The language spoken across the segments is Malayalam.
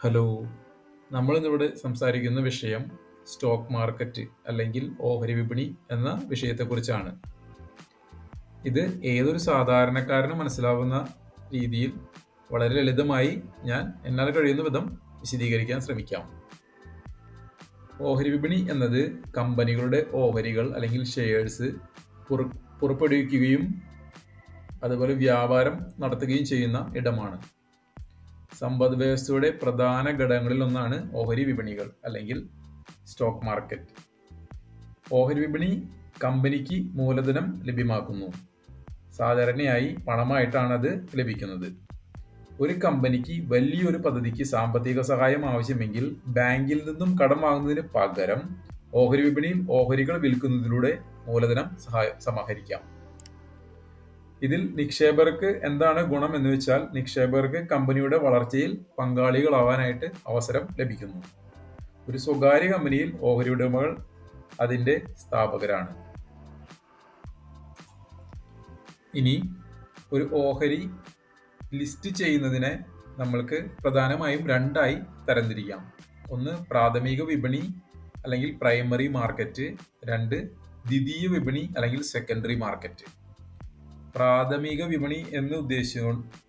ഹലോ. നമ്മളിന്നിവിടെ സംസാരിക്കുന്ന വിഷയം സ്റ്റോക്ക് മാർക്കറ്റ് അല്ലെങ്കിൽ ഓഹരി വിപണി എന്ന വിഷയത്തെക്കുറിച്ചാണ്. ഇത് ഏതൊരു സാധാരണക്കാരനും മനസ്സിലാവുന്ന രീതിയിൽ വളരെ ലളിതമായി ഞാൻ എന്നാൽ കഴിയുന്ന വിധം വിശദീകരിക്കാൻ ശ്രമിക്കാം. ഓഹരി വിപണി എന്നത് കമ്പനികളുടെ ഓഹരികൾ അല്ലെങ്കിൽ ഷെയർസ് പുറപ്പെടുവിക്കുകയും അതുപോലെ വ്യാപാരം നടത്തുകയും ചെയ്യുന്ന ഇടമാണ്. സമ്പദ് വ്യവസ്ഥയുടെ പ്രധാന ഘടകങ്ങളിൽ ഒന്നാണ് ഓഹരി വിപണികൾ അല്ലെങ്കിൽ സ്റ്റോക്ക് മാർക്കറ്റ് ഓഹരി വിപണി കമ്പനിക്ക് മൂലധനം ലഭ്യമാക്കുന്നു. സാധാരണയായി പണമായിട്ടാണ് അത് ലഭിക്കുന്നത്. ഒരു കമ്പനിക്ക് വലിയൊരു പദ്ധതിക്ക് സാമ്പത്തിക സഹായം ആവശ്യമെങ്കിൽ ബാങ്കിൽ നിന്നും കടം വാങ്ങുന്നതിന് പകരം ഓഹരി വിപണിയിൽ ഓഹരികൾ വിൽക്കുന്നതിലൂടെ മൂലധനം സഹായ സമാഹരിക്കാം. ഇതിൽ നിക്ഷേപകർക്ക് എന്താണ് ഗുണം എന്ന് വെച്ചാൽ നിക്ഷേപകർക്ക് കമ്പനിയുടെ വളർച്ചയിൽ പങ്കാളികളാവാനായിട്ട് അവസരം ലഭിക്കുന്നു. ഒരു സ്വകാര്യ കമ്പനിയിൽ ഓഹരി ഉടമകൾ അതിന്റെ സ്ഥാപകരാണ്. ഇനി ഒരു ഓഹരി ലിസ്റ്റ് ചെയ്യുന്നതിനെ നമ്മൾക്ക് പ്രധാനമായും രണ്ടായി തരംതിരിക്കാം. ഒന്ന് പ്രാഥമിക വിപണി അല്ലെങ്കിൽ പ്രൈമറി മാർക്കറ്റ് രണ്ട് ദ്വിതീയ വിപണി അല്ലെങ്കിൽ സെക്കൻഡറി മാർക്കറ്റ്. പ്രാഥമിക വിപണി എന്ന് ഉദ്ദേശിച്ചു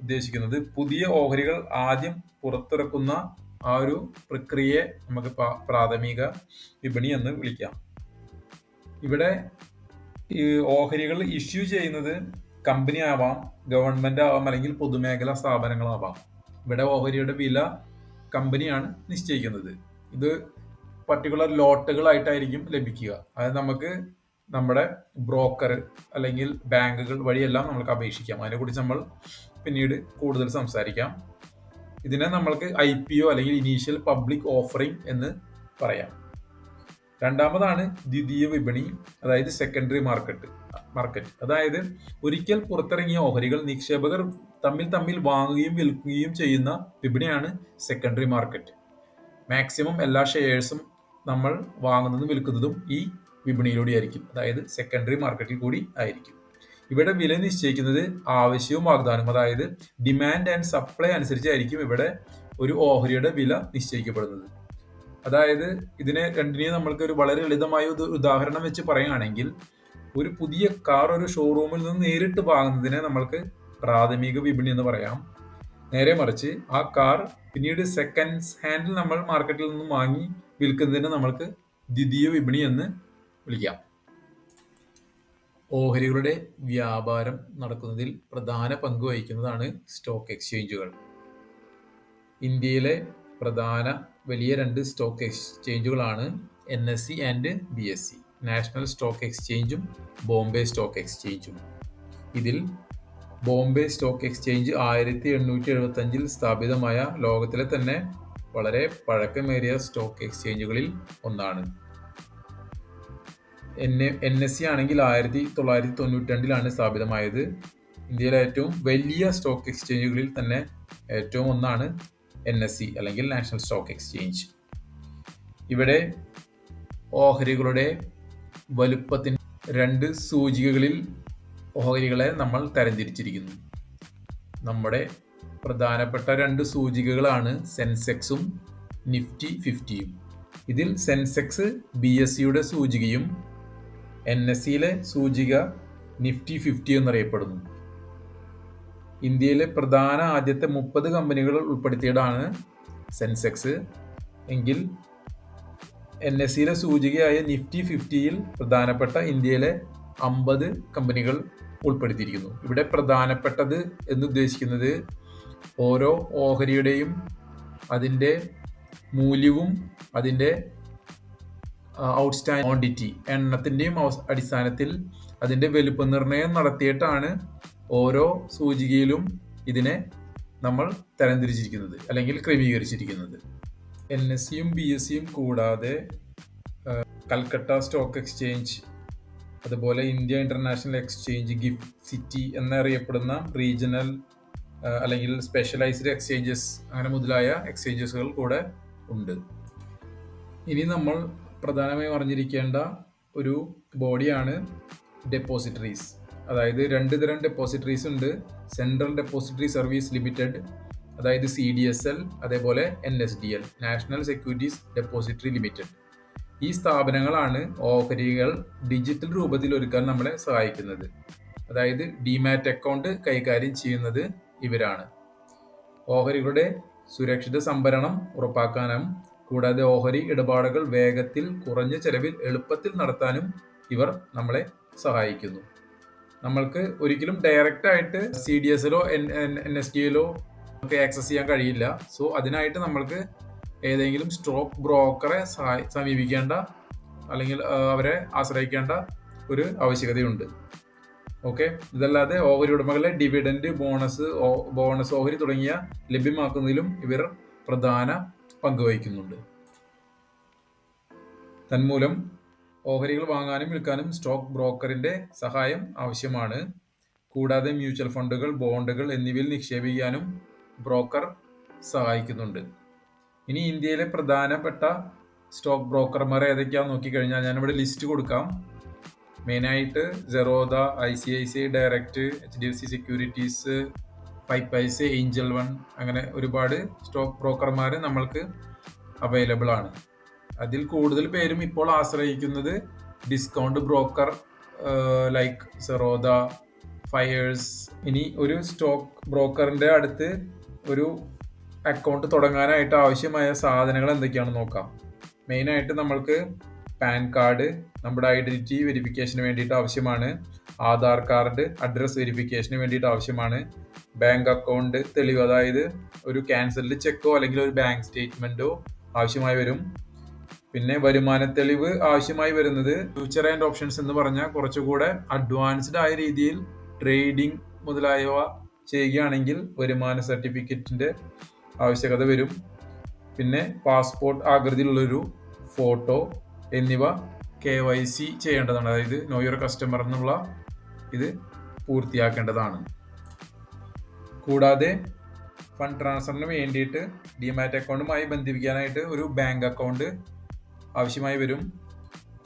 ഉദ്ദേശിക്കുന്നത് പുതിയ ഓഹരികൾ ആദ്യം പുറത്തിറക്കുന്ന ആ ഒരു പ്രക്രിയയെ നമുക്ക് പ്രാഥമിക വിപണി എന്ന് വിളിക്കാം. ഇവിടെ ഈ ഓഹരികൾ ഇഷ്യൂ ചെയ്യുന്നത് കമ്പനി ആവാം ഗവൺമെന്റ് ആവാം അല്ലെങ്കിൽ പൊതുമേഖലാ സ്ഥാപനങ്ങളാവാം. ഇവിടെ ഓഹരിയുടെ വില കമ്പനിയാണ് നിശ്ചയിക്കുന്നത്. ഇത് പർട്ടിക്കുലർ ലോട്ടുകളായിട്ടായിരിക്കും ലഭിക്കുക. അത് നമുക്ക് നമ്മുടെ ബ്രോക്കർ അല്ലെങ്കിൽ ബാങ്കുകൾ വഴിയെല്ലാം നമുക്ക് അപേക്ഷിക്കാം. അതിനെക്കുറിച്ച് നമ്മൾ പിന്നീട് കൂടുതൽ സംസാരിക്കാം. ഇതിനെ നമ്മൾക്ക് ഐ പി ഒ അല്ലെങ്കിൽ ഇനീഷ്യൽ പബ്ലിക് ഓഫറിംഗ് എന്ന് പറയാം. രണ്ടാമതാണ് ദ്വിതീയ വിപണി അതായത് സെക്കൻഡറി മാർക്കറ്റ് മാർക്കറ്റ് അതായത് ഒരിക്കൽ പുറത്തിറങ്ങിയ ഓഹരികൾ നിക്ഷേപകർ തമ്മിൽ തമ്മിൽ വാങ്ങുകയും വിൽക്കുകയും ചെയ്യുന്ന വിപണിയാണ് സെക്കൻഡറി മാർക്കറ്റ് മാക്സിമം എല്ലാ ഷെയർസും നമ്മൾ വാങ്ങുന്നതും വിൽക്കുന്നതും ഈ വിപണിയിലൂടെ ആയിരിക്കും അതായത് സെക്കൻഡറി മാർക്കറ്റിൽ കൂടി ആയിരിക്കും. ഇവിടെ വില നിശ്ചയിക്കുന്നത് ആവശ്യവും വാഗ്ദാനവും അതായത് ഡിമാൻഡ് ആൻഡ് സപ്ലൈ അനുസരിച്ചായിരിക്കും ഇവിടെ ഒരു ഓഹരിയുടെ വില നിശ്ചയിക്കപ്പെടുന്നത്. അതായത് ഇതിനെ രണ്ടിനെയും നമ്മൾക്ക് ഒരു വളരെ ലളിതമായ ഒരു ഉദാഹരണം വെച്ച് പറയുകയാണെങ്കിൽ ഒരു പുതിയ കാർ ഒരു ഷോറൂമിൽ നിന്ന് നേരിട്ട് വാങ്ങുന്നതിനെ നമ്മൾക്ക് പ്രാഥമിക വിപണി എന്ന് പറയാം. നേരെ മറിച്ച് ആ കാർ പിന്നീട് സെക്കൻഡ് ഹാൻഡിൽ നമ്മൾ മാർക്കറ്റിൽ നിന്ന് വാങ്ങി വിൽക്കുന്നതിന് നമ്മൾക്ക് ദ്വിതീയ വിപണി എന്ന് വിളിക്കാം. ഓഹരികളുടെ വ്യാപാരം നടക്കുന്നതിൽ പ്രധാന പങ്ക് വഹിക്കുന്നതാണ് സ്റ്റോക്ക് എക്സ്ചേഞ്ചുകൾ. ഇന്ത്യയിലെ പ്രധാന വലിയ രണ്ട് stock എക്സ്ചേഞ്ചുകളാണ് N S C and B S C. National stock എക്സ്ചേഞ്ചും Bombay stock എക്സ്ചേഞ്ചും. ഇതിൽ ബോംബെ സ്റ്റോക്ക് എക്സ്ചേഞ്ച് ആയിരത്തി എണ്ണൂറ്റി എഴുപത്തി അഞ്ചിൽ സ്ഥാപിതമായ ലോകത്തിലെ തന്നെ വളരെ പഴക്കമേറിയ സ്റ്റോക്ക് എക്സ്ചേഞ്ചുകളിൽ ഒന്നാണ്. എൻ എൻ എസ് സി ആണെങ്കിൽ ആയിരത്തി തൊള്ളായിരത്തി തൊണ്ണൂറ്റി രണ്ടിലാണ് സ്ഥാപിതമായത്. ഇന്ത്യയിലെ ഏറ്റവും വലിയ സ്റ്റോക്ക് എക്സ്ചേഞ്ചുകളിൽ തന്നെ ഏറ്റവും ഒന്നാണ് എൻ എസ് സി അല്ലെങ്കിൽ നാഷണൽ സ്റ്റോക്ക് എക്സ്ചേഞ്ച് ഇവിടെ ഓഹരികളുടെ വലുപ്പത്തിന് രണ്ട് സൂചികകളിൽ ഓഹരികളെ നമ്മൾ തരംതിരിച്ചിരിക്കുന്നു. നമ്മുടെ പ്രധാനപ്പെട്ട രണ്ട് സൂചികകളാണ് സെൻസെക്സും നിഫ്റ്റി ഫിഫ്റ്റിയും. ഇതിൽ സെൻസെക്സ് ബി എസ് സിയുടെ സൂചികയും എൻ എസ് സിയിലെ സൂചിക നിഫ്റ്റി ഫിഫ്റ്റി എന്നറിയപ്പെടുന്നു. ഇന്ത്യയിലെ പ്രധാന ആദ്യത്തെ മുപ്പത് കമ്പനികൾ ഉൾപ്പെടുത്തിയതാണ് സെൻസെക്സ്. എങ്കിൽ എൻ എസ് സിയിലെ സൂചികയായ നിഫ്റ്റി ഫിഫ്റ്റിയിൽ പ്രധാനപ്പെട്ട ഇന്ത്യയിലെ അമ്പത് കമ്പനികൾ ഉൾപ്പെടുത്തിയിരിക്കുന്നു. ഇവിടെ പ്രധാനപ്പെട്ടത് എന്ന് ഉദ്ദേശിക്കുന്നത് ഓരോ ഓഹരിയുടെയും അതിന്റെ മൂല്യവും അതിന്റെ ഔട്ട്സ്റ്റാൻഡ് ക്വാണ്ടിറ്റി എണ്ണത്തിന്റെയും അടിസ്ഥാനത്തിൽ അതിന്റെ വലുപ്പ നിർണയം നടത്തിയിട്ടാണ് ഓരോ സൂചികയിലും ഇതിനെ നമ്മൾ തരംതിരിച്ചിരിക്കുന്നത് അല്ലെങ്കിൽ ക്രമീകരിച്ചിരിക്കുന്നത്. എൻ എസ് സിയും ബി എസ് സിയും കൂടാതെ കൽക്കട്ട സ്റ്റോക്ക് എക്സ്ചേഞ്ച് അതുപോലെ India international exchange gift city എന്നറിയപ്പെടുന്ന റീജിയണൽ അല്ലെങ്കിൽ സ്പെഷ്യലൈസ്ഡ് എക്സ്ചേഞ്ചസ് അങ്ങനെ മുതലായ എക്സ്ചേഞ്ചസുകൾ കൂടെ ഉണ്ട്. ഇനി നമ്മൾ പ്രധാനമായും അറിഞ്ഞിരിക്കേണ്ട ഒരു ബോഡിയാണ് ഡെപ്പോസിറ്ററീസ് അതായത് രണ്ട് തരം ഡെപ്പോസിറ്ററീസ് ഉണ്ട്. സെൻട്രൽ ഡെപ്പോസിറ്ററി സർവീസ് ലിമിറ്റഡ് അതായത് സി ഡി എസ് എൽ അതേപോലെ N S D L national securities depository limited ഈ സ്ഥാപനങ്ങളാണ് ഓഹരികൾ ഡിജിറ്റൽ രൂപത്തിൽ ഒരുക്കാൻ നമ്മളെ സഹായിക്കുന്നത്. അതായത് ഡിമാറ്റ് അക്കൗണ്ട് കൈകാര്യം ചെയ്യുന്നത് ഇവരാണ്. ഓഹരികളുടെ സുരക്ഷിത സംഭരണം ഉറപ്പാക്കാനും കൂടാതെ ഓഹരി ഇടപാടുകൾ വേഗത്തിൽ കുറഞ്ഞ ചെലവിൽ എളുപ്പത്തിൽ നടത്താനും ഇവർ നമ്മളെ സഹായിക്കുന്നു. നമ്മൾക്ക് ഒരിക്കലും ഡയറക്റ്റ് ആയിട്ട് സി ഡി എസിലോ എൻ എൻ എസ് ഡി എല്ലോ ഒക്കെ ആക്സസ് ചെയ്യാൻ കഴിയില്ല. സോ അതിനായിട്ട് നമ്മൾക്ക് ഏതെങ്കിലും സ്റ്റോക്ക് ബ്രോക്കറെ സമീപിക്കേണ്ട അല്ലെങ്കിൽ അവരെ ആശ്രയിക്കേണ്ട ഒരു ആവശ്യകതയുണ്ട്. ഓക്കെ ഇതല്ലാതെ ഓഹരി ഉടമകളെ ഡിവിഡൻഡ് ബോണസ് ബോണസ് ഓഹരി തുടങ്ങിയ ലഭ്യമാക്കുന്നതിലും ഇവർ പ്രധാന പങ്കുവഹിക്കുന്നുണ്ട്. തന്മൂലം ഓഹരികൾ വാങ്ങാനും വിൽക്കാനും സ്റ്റോക്ക് ബ്രോക്കറിന്റെ സഹായം ആവശ്യമാണ്. കൂടാതെ മ്യൂച്വൽ ഫണ്ടുകൾ ബോണ്ടുകൾ എന്നിവയിൽ നിക്ഷേപിക്കാനും ബ്രോക്കർ സഹായിക്കുന്നുണ്ട്. ഇനി ഇന്ത്യയിലെ പ്രധാനപ്പെട്ട സ്റ്റോക്ക് ബ്രോക്കർമാർ ഏതൊക്കെയാണെന്ന് നോക്കിക്കഴിഞ്ഞാൽ ഞാനിവിടെ ലിസ്റ്റ് കൊടുക്കാം. മെയിനായിട്ട് Zerodha I C I C I direct H D F C securities five paisa angel one അങ്ങനെ ഒരുപാട് സ്റ്റോക്ക് ബ്രോക്കർമാർ നമ്മൾക്ക് അവൈലബിൾ ആണ്. അതിൽ കൂടുതൽ പേരും ഇപ്പോൾ ആശ്രയിക്കുന്നത് discount broker like Zerodha Fyers ഇനി ഒരു സ്റ്റോക്ക് ബ്രോക്കറിന്റെ അടുത്ത് ഒരു അക്കൗണ്ട് തുടങ്ങാനായിട്ട് ആവശ്യമായ സാധനങ്ങൾ എന്തൊക്കെയാണെന്ന് നോക്കാം. മെയിനായിട്ട് നമ്മൾക്ക് പാൻ കാർഡ് നമ്മുടെ ഐഡന്റിറ്റി വെരിഫിക്കേഷന് വേണ്ടിയിട്ട് ആവശ്യമാണ്. ആധാർ കാർഡ് അഡ്രസ് വെരിഫിക്കേഷന് വേണ്ടിയിട്ട് ആവശ്യമാണ്. ബാങ്ക് അക്കൗണ്ട് തെളിവ് അതായത് ഒരു ക്യാൻസൽഡ് ചെക്കോ അല്ലെങ്കിൽ ഒരു ബാങ്ക് സ്റ്റേറ്റ്മെന്റോ ആവശ്യമായി വരും. പിന്നെ വരുമാന തെളിവ് ആവശ്യമായി വരുന്നത് ഫ്യൂച്ചർ ആൻഡ് ഓപ്ഷൻസ് എന്ന് പറഞ്ഞാൽ കുറച്ചുകൂടെ അഡ്വാൻസ്ഡ് ആയ രീതിയിൽ ട്രേഡിംഗ് മുതലായവ ചെയ്യുകയാണെങ്കിൽ വരുമാന സർട്ടിഫിക്കറ്റിന്റെ ആവശ്യകത വരും. പിന്നെ പാസ്പോർട്ട് ആകൃതിയിലുള്ളൊരു ഫോട്ടോ എന്നിവ കെ വൈ സി ചെയ്യേണ്ടതാണ്. അതായത് നോ യുവർ കസ്റ്റമർ എന്നുള്ള ഇത് പൂർത്തിയാക്കേണ്ടതാണ്. കൂടാതെ ഫണ്ട് ട്രാൻസ്ഫറിന് വേണ്ടിയിട്ട് ഡിമാറ്റ് അക്കൗണ്ടുമായി ബന്ധിപ്പിക്കാനായിട്ട് ഒരു ബാങ്ക് അക്കൗണ്ട് ആവശ്യമായി വരും.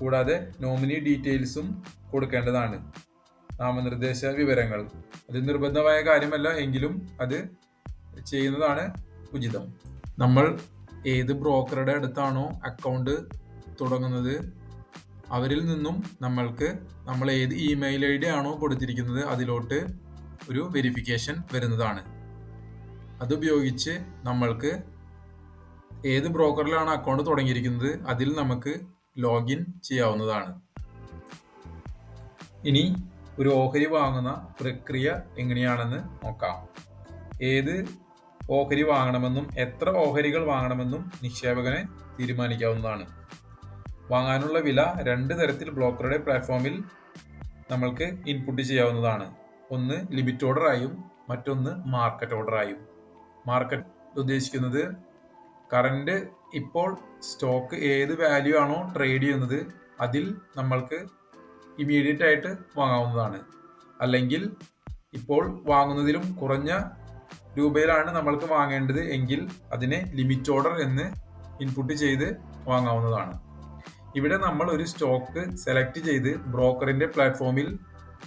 കൂടാതെ നോമിനി ഡീറ്റെയിൽസും കൊടുക്കേണ്ടതാണ്. നാമനിർദ്ദേശ വിവരങ്ങൾ. അത് നിർബന്ധമായ കാര്യമല്ല എങ്കിലും അത് ചെയ്യുന്നതാണ് ഉചിതം. നമ്മൾ ഏത് ബ്രോക്കറുടെ അടുത്താണോ അക്കൗണ്ട് തുടങ്ങുന്നത്? അവരിൽ നിന്നും നമ്മൾക്ക് നമ്മൾ ഏത് ഇമെയിൽ ഐ ഡി ആണോ കൊടുത്തിരിക്കുന്നത് അതിലോട്ട് ഒരു വെരിഫിക്കേഷൻ വരുന്നതാണ്. അതുപയോഗിച്ച് നമ്മൾക്ക് ഏത് ബ്രോക്കറിലാണ് അക്കൗണ്ട് തുടങ്ങിയിരിക്കുന്നത് അതിൽ നമുക്ക് ലോഗിൻ ചെയ്യാവുന്നതാണ്. ഇനി ഒരു ഓഹരി വാങ്ങുന്ന പ്രക്രിയ എങ്ങനെയാണെന്ന് നോക്കാം. ഏത് ഓഹരി വാങ്ങണമെന്നും എത്ര ഓഹരികൾ വാങ്ങണമെന്നും നിക്ഷേപകനെ തീരുമാനിക്കാവുന്നതാണ്. വാങ്ങാനുള്ള വില രണ്ട് തരത്തിൽ ബ്ലോക്കറുടെ പ്ലാറ്റ്ഫോമിൽ നമ്മൾക്ക് ഇൻപുട്ട് ചെയ്യാവുന്നതാണ്. ഒന്ന് ലിമിറ്റ് ഓർഡറായും മറ്റൊന്ന് മാർക്കറ്റ് ഓർഡറായും മാർക്കറ്റ് ഉദ്ദേശിക്കുന്നത് കറണ്ട് ഇപ്പോൾ സ്റ്റോക്ക് ഏത് വാല്യൂ ആണോ ട്രേഡ് ചെയ്യുന്നത് അതിൽ നമ്മൾക്ക് ഇമീഡിയറ്റ് ആയിട്ട് വാങ്ങാവുന്നതാണ്. അല്ലെങ്കിൽ ഇപ്പോൾ വാങ്ങുന്നതിലും കുറഞ്ഞ രൂപയിലാണ് നമ്മൾക്ക് വാങ്ങേണ്ടത് എങ്കിൽ അതിനെ ലിമിറ്റ് ഓർഡർ എന്ന് ഇൻപുട്ട് ചെയ്ത് വാങ്ങാവുന്നതാണ്. ഇവിടെ നമ്മൾ ഒരു സ്റ്റോക്ക് സെലക്ട് ചെയ്ത് ബ്രോക്കറിന്റെ പ്ലാറ്റ്ഫോമിൽ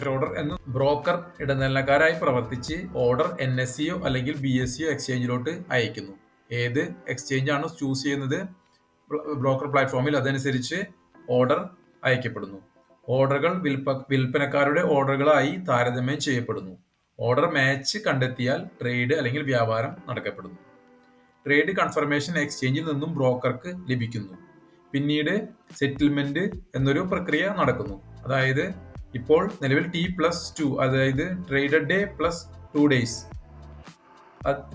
ഓർഡർ എന്ന് ബ്രോക്കർ ഇടനിലക്കാരായി പ്രവർത്തിച്ച് ഓർഡർ എൻ എസ് സിയോ അല്ലെങ്കിൽ ബി എസ് സിയോ എക്സ്ചേഞ്ചിലോട്ട് അയക്കുന്നു. ഏത് എക്സ്ചേഞ്ച് ആണ് ചൂസ് ചെയ്യുന്നത് ബ്രോക്കർ പ്ലാറ്റ്ഫോമിൽ അതനുസരിച്ച് ഓർഡർ അയക്കപ്പെടുന്നു. ഓർഡറുകൾ വിൽപ്പ വിൽപ്പനക്കാരുടെ ഓർഡറുകളായി താരതമ്യം ചെയ്യപ്പെടുന്നു. ഓർഡർ മാച്ച് കണ്ടെത്തിയാൽ ട്രേഡ് അല്ലെങ്കിൽ വ്യാപാരം നടക്കപ്പെടുന്നു. ട്രേഡ് കൺഫർമേഷൻ എക്സ്ചേഞ്ചിൽ നിന്നും ബ്രോക്കർക്ക് ലഭിക്കുന്നു. പിന്നീട് സെറ്റിൽമെന്റ് എന്നൊരു പ്രക്രിയ നടക്കുന്നു. അതായത് ഇപ്പോൾ നിലവിൽ ടി പ്ലസ് ടു അതായത് traded day plus two days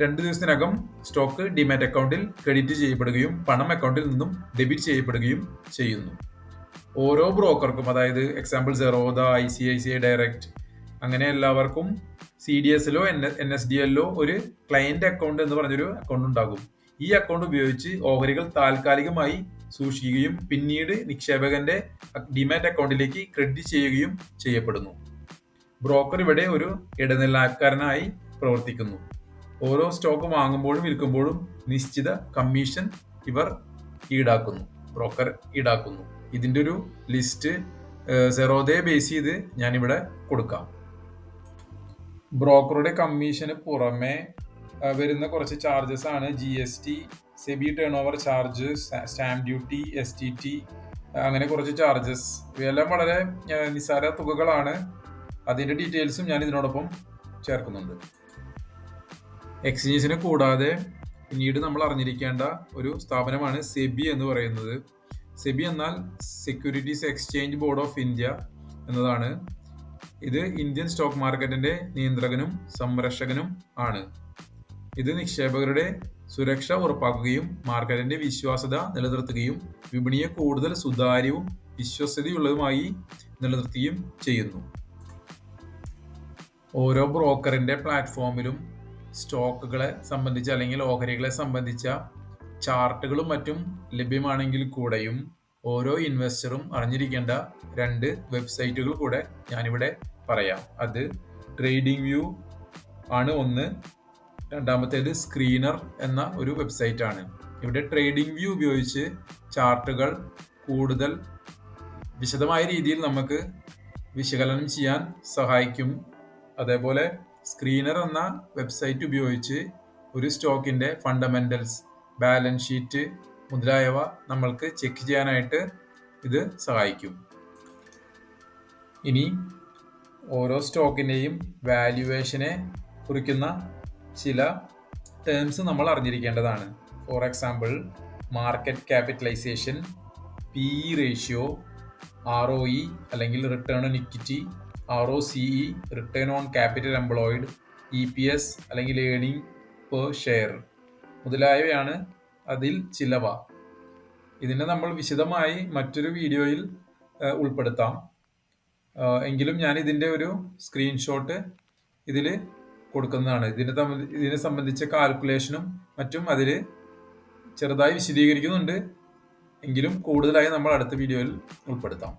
രണ്ട് ദിവസത്തിനകം സ്റ്റോക്ക് ഡിമാറ്റ് അക്കൗണ്ടിൽ ക്രെഡിറ്റ് ചെയ്യപ്പെടുകയും പണം അക്കൗണ്ടിൽ നിന്നും ഡെബിറ്റ് ചെയ്യപ്പെടുകയും ചെയ്യുന്നു. ഓരോ ബ്രോക്കർക്കും അതായത് example Zerodha I C I C I direct അങ്ങനെ എല്ലാവർക്കും സി ഡി എസിലോ എൻ എൻ എസ് ഡി എല്ലോ ഒരു ക്ലയന്റ് അക്കൗണ്ട് എന്ന് പറഞ്ഞൊരു അക്കൗണ്ട് ഉണ്ടാകും. ഈ അക്കൗണ്ട് ഉപയോഗിച്ച് ഓഹരികൾ താൽക്കാലികമായി സൂക്ഷിക്കുകയും പിന്നീട് നിക്ഷേപകന്റെ ഡിമാറ്റ് അക്കൗണ്ടിലേക്ക് ക്രെഡിറ്റ് ചെയ്യുകയും ചെയ്യപ്പെടുന്നു. ബ്രോക്കർ ഇവിടെ ഒരു ഇടനിലക്കാരനായി പ്രവർത്തിക്കുന്നു. ഓരോ സ്റ്റോക്ക് വാങ്ങുമ്പോഴും വിൽക്കുമ്പോഴും നിശ്ചിത കമ്മീഷൻ ഇവർ ഈടാക്കുന്നു. ബ്രോക്കർ ഈടാക്കുന്നു. ഇതിന്റെ ഒരു ലിസ്റ്റ് സെറോദയെ ബേസ് ചെയ്ത് ഞാനിവിടെ കൊടുക്കാം. ബ്രോക്കറുടെ കമ്മീഷന് പുറമെ വരുന്ന കുറച്ച് ചാർജസ് ആണ് G S T SEBI turnover charge stamp duty S T T അങ്ങനെ കുറച്ച് ചാർജസ് ഇവയെല്ലാം വളരെ നിസ്സാര തുകകളാണ്. അതിന്റെ ഡീറ്റെയിൽസും ഞാൻ ഇതിനോടൊപ്പം ചേർക്കുന്നുണ്ട്. എക്സ്ചേഞ്ചിനെ കൂടാതെ പിന്നീട് നമ്മൾ അറിഞ്ഞിരിക്കേണ്ട ഒരു സ്ഥാപനമാണ് സെബി എന്ന് പറയുന്നത്. സെബി എന്നാൽ securities exchange board of India എന്നതാണ്. ഇത് ഇന്ത്യൻ സ്റ്റോക്ക് മാർക്കറ്റിന്റെ നിയന്ത്രകനും സംരക്ഷകനും ആണ്. ഇത് നിക്ഷേപകരുടെ സുരക്ഷ ഉറപ്പാക്കുകയും മാർക്കറ്റിന്റെ വിശ്വാസ്യത നിലനിർത്തുകയും വിപണിയെ കൂടുതൽ സുതാര്യവും വിശ്വസ്തതയുള്ളതുമായി നിലനിർത്തുകയും ചെയ്യുന്നു. ഓരോ ബ്രോക്കറിന്റെ പ്ലാറ്റ്ഫോമിലും സ്റ്റോക്കുകളെ സംബന്ധിച്ച് അല്ലെങ്കിൽ ഓഹരികളെ സംബന്ധിച്ച ചാർട്ടുകളും മറ്റും ലഭ്യമാണെങ്കിൽ കൂടെയും ഓരോ ഇൻവെസ്റ്ററും അറിഞ്ഞിരിക്കേണ്ട രണ്ട് വെബ്സൈറ്റുകൾ കൂടെ ഞാനിവിടെ പറയാം. അത് ട്രേഡിംഗ് വ്യൂ ആണ് ഒന്ന്. രണ്ടാമത്തേത് സ്ക്രീനർ എന്ന ഒരു വെബ്സൈറ്റ് ആണ് ഇവിടെ ട്രേഡിംഗ് വ്യൂ ഉപയോഗിച്ച് ചാർട്ടുകൾ കൂടുതൽ വിശദമായ രീതിയിൽ നമുക്ക് വിശകലനം ചെയ്യാൻ സഹായിക്കും. അതേപോലെ സ്ക്രീനർ എന്ന വെബ്സൈറ്റ് ഉപയോഗിച്ച് ഒരു സ്റ്റോക്കിന്റെ ഫണ്ടമെന്റൽസ് ബാലൻസ് ഷീറ്റ് മുതലായവ നമ്മൾക്ക് ചെക്ക് ചെയ്യാനായിട്ട് ഇത് സഹായിക്കും. ഇനി ഓരോ സ്റ്റോക്കിന്റെയും വാല്യുവേഷനെ കുറിക്കുന്ന ചില ടേംസ് നമ്മൾ അറിഞ്ഞിരിക്കേണ്ടതാണ്. For example market capitalisation P E ratio R O E അല്ലെങ്കിൽ return on equity R O C E return on capital employed E P S അല്ലെങ്കിൽ ഏണിംഗ് പെർ ഷെയർ മുതലായവയാണ് അതിൽ ചിലവ. ഇതിനെ നമ്മൾ വിശദമായി മറ്റൊരു വീഡിയോയിൽ ഉൾപ്പെടുത്താം. എങ്കിലും ഞാൻ ഇതിന്റെ ഒരു സ്ക്രീൻഷോട്ട് ഇതിൽ കൊടുക്കുന്നതാണ്. ഇതിനെ ഇതിനെ സംബന്ധിച്ച കാൽക്കുലേഷനും മറ്റും അതിൽ ചെറുതായി വിശദീകരിക്കുന്നുണ്ട്. എങ്കിലും കൂടുതലായി നമ്മൾ അടുത്ത വീഡിയോയിൽ ഉൾപ്പെടുത്താം.